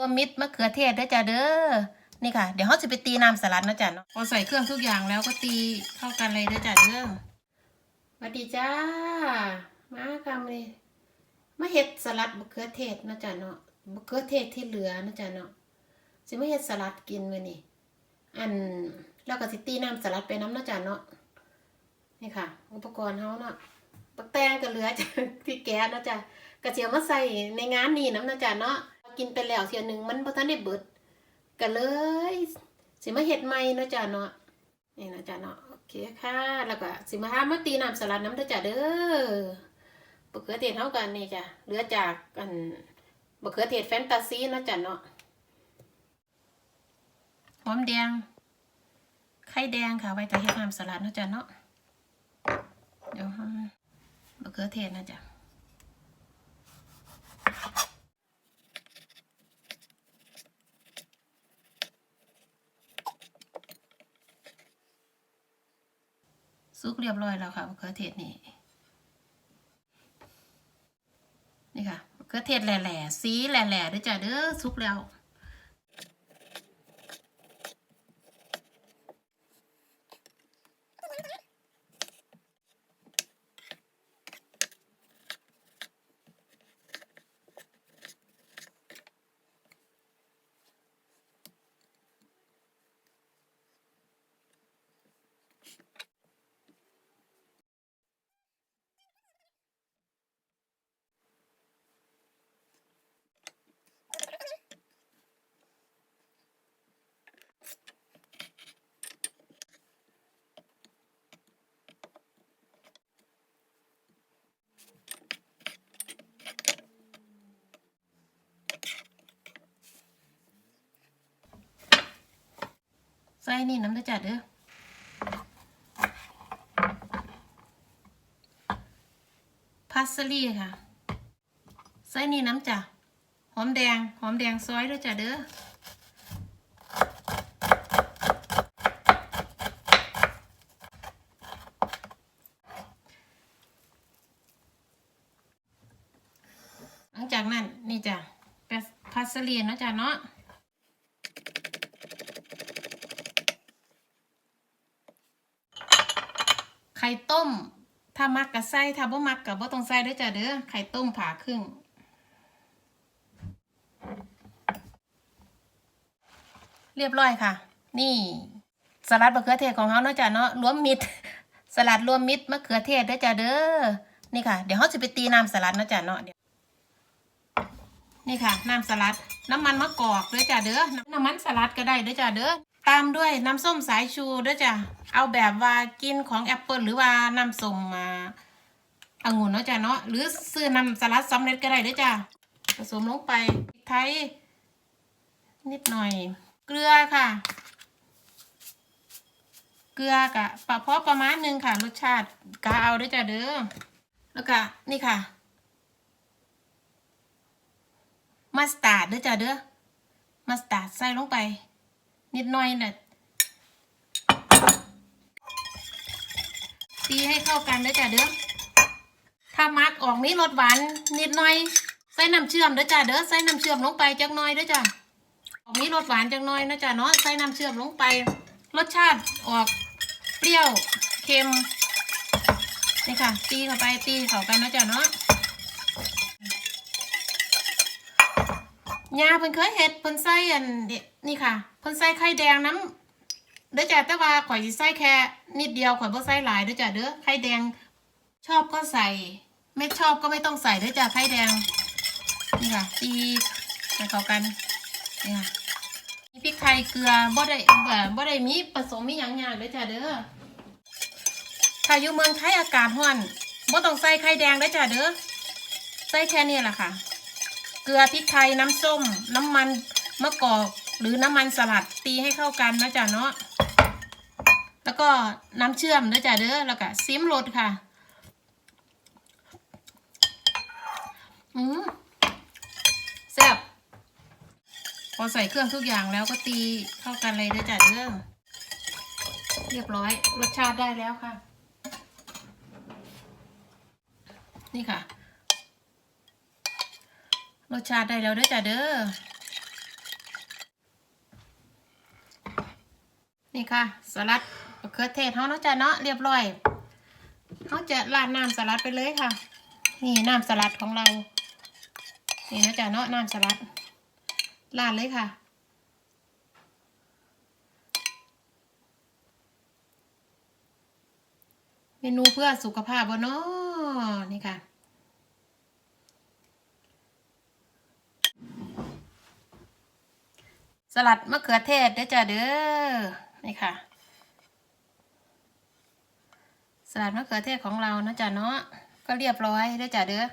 รวมิตรมะเขือเทศด้จ้ะเด้อนี่ค่ะ เดี๋ยวเขาจะไปตีน้ำสลัดนะจ๊ะเนาะพอใส่เครื่องทุกอย่างแล้วก็ตีเข้ากันเลยด้จ้ะเด้อวัสดีจ้า มาค่ะมาเลยมาเฮ็ดสลัดมะเขือเทศนะจ๊ะเนาะมะเขือเทศที่เหลือนะจ๊ะเนาะสิมาเฮ็ดสลัดกินมือนี้อันแล้วก็สิตีน้ำสลัดไปน้ำนะจ๊ะเนาะนี่ค่ะ อุปกรณ์เขาเนาะปักแตงก็เหลือจากที่แก๊สนะจ๊ะกระเจียวมาใส่ในงานนี้น้ำนะจ๊ะเนาะ กินไปแล้วเทียหนึ่งมันพอทันได้เบิดก็เลย สิมาเฮ็ดใหม่เนาะจ๊ะเนาะนี่นะจ๊ะเนาะโอเคค่ะ แล้วก็สิมาทำมาตีน้ำสลัดน้ำเด้อจ้ะเด้อมะเขือเทศเท่ากันนี่จ้ะเหลือจากกันมะเขือเทศแฟนตาซีนะจ๊ะเนาะหอมแดง ไข่แดงค่ะ ไว้แต่เฮ็ดน้ำสลัดนะจ๊ะเนาะเดี๋ยวให้มะเขือเทศนะจ๊ะ ซุกเรียบร้อยแล้วค่ะมะเขือเทศนี่นี่ค่ะมะเขือเทศแหล่ๆสีแหล่ๆด้วยจ้ะเด้อซุกแล้ว นี่น้ำด้วยจ้ะเด้อพาสลีค่ะ ใส่นี่น้ำจ้ะหอมแดง หอมแดงซอยด้วยจ้ะเด้อหลังจากนั้นนี่จ้ะพาสลีนะจ้ะเนาะ ไข่ต้ม ถ้ามักกับไส้ถ้าบ่มักกับบ่ต้องใส่ด้อจ้ะเด้อไข่ต้มผ่าครึ่งเรียบร้อยค่ะ นี่สลัดมะเขือเทศของเขาเนาะจ้ะเนาะรวมมิตรสลัดรวมมิตรมะเขือเทศด้อจ้ะเด้อนี่ค่ะ เดี๋ยวเขาจะไปตีน้ำสลัดเนาะจ้ะเนาะเดี๋ยวนี่ค่ะน้ำสลัดน้ำมันมะกอกด้อจ้ะเด้อน้ำมันสลัดก็ได้ด้อจ้ะเด้อ ตามด้วยน้ำส้มสายชูเด้อจ้ะ เอาแบบว่ากินของแอปเปิลหรือว่าน้ำส้มมาองุ่นเนาะจ้ะเนาะหรือซื้อน้ำสลัดสำเร็จก็ได้เด้อจ้ะผสมลงไปไทยนิดหน่อย เกลือค่ะ เกลือกะปะเพาะประมาณหนึ่งค่ะ รสชาติกะเอาเด้อจ้ะเด้อแล้วก็นี่ค่ะมัสตาร์ดเด้อจ้ะเด้อมัสตาร์ดใส่ลงไป นิดหน่อยน่ะตีให้เข้ากันด้อจ้ะเด้อถ้ามักออกนี้รสหวานนิดหน่อย ใส่น้ำเชื่อมด้อจ้ะเด้อใส่น้ำเชื่อมลงไปจักหน่อยด้อจ้ะออกนี้รสหวานจักหน่อยนะจ้ะเนาะใส่น้ำเชื่อมลงไป รสชาติออกเปรี้ยวเค็มนี่ค่ะ ตีเข้าไปตีเข้ากันนะจ้ะเนาะ ยาเพิ่นเคยเฮ็ดเพิ่นใส่อันนี่ค่ะเพิ่นใส่ไข่แดงน้ำเด้อจ้ะแต่ว่าข่อยสิใส่แค่นิดเดียวข่อยบ่ใส่หลายเด้อจ้ะเด้อไข่แดงชอบก็ใส่ ไม่ชอบก็ไม่ต้องใส่เด้อจ้ะไข่แดงนี่ค่ะตีให้เข้ากันนี่ค่ะมีพริกไทยเกลือบ่ได้แบบบ่ได้มีผสมมีหยังยากเด้อจ้ะเด้อถ้าอยู่เมืองไทยอากาศร้อนบ่ต้องใส่ไข่แดงเด้อจ้ะเด้อใส่แค่นี้แหละค่ะ เกลือพริกไทยน้ำส้ม น้ำมันมะกอกหรือน้ำมันสลัดตีให้เข้ากันนะจ๊ะเนาะแล้วก็น้ำเชื่อมนะจ๊ะเด้อแล้วก็ซิมรสค่ะอืมแซ่บพอใส่เครื่องทุกอย่างแล้วก็ตีเข้ากันเลยนะจ๊ะเด้อเรียบร้อยรสชาติได้แล้วค่ะ นี่ค่ะ รสชาติได้แล้วเด้อจ้าเด้อ นี่ค่ะสลัดมะเขือเทศเขาเนาะจ้าเนาะเรียบร้อยเขาจะราดน้ำสลัดไปเลยค่ะ นี่น้ำสลัดของเรา นี่นะจ้าเนาะน้ำสลัดราดเลยค่ะ เมนูเพื่อสุขภาพบ่เนาะนี่ค่ะ สลัดมะเขือเทศเด้อจ้ะเด้อนี่ค่ะ สลัดมะเขือเทศของเรานะจ๊ะเนาะก็เรียบร้อยเด้อจ้ะเด้อ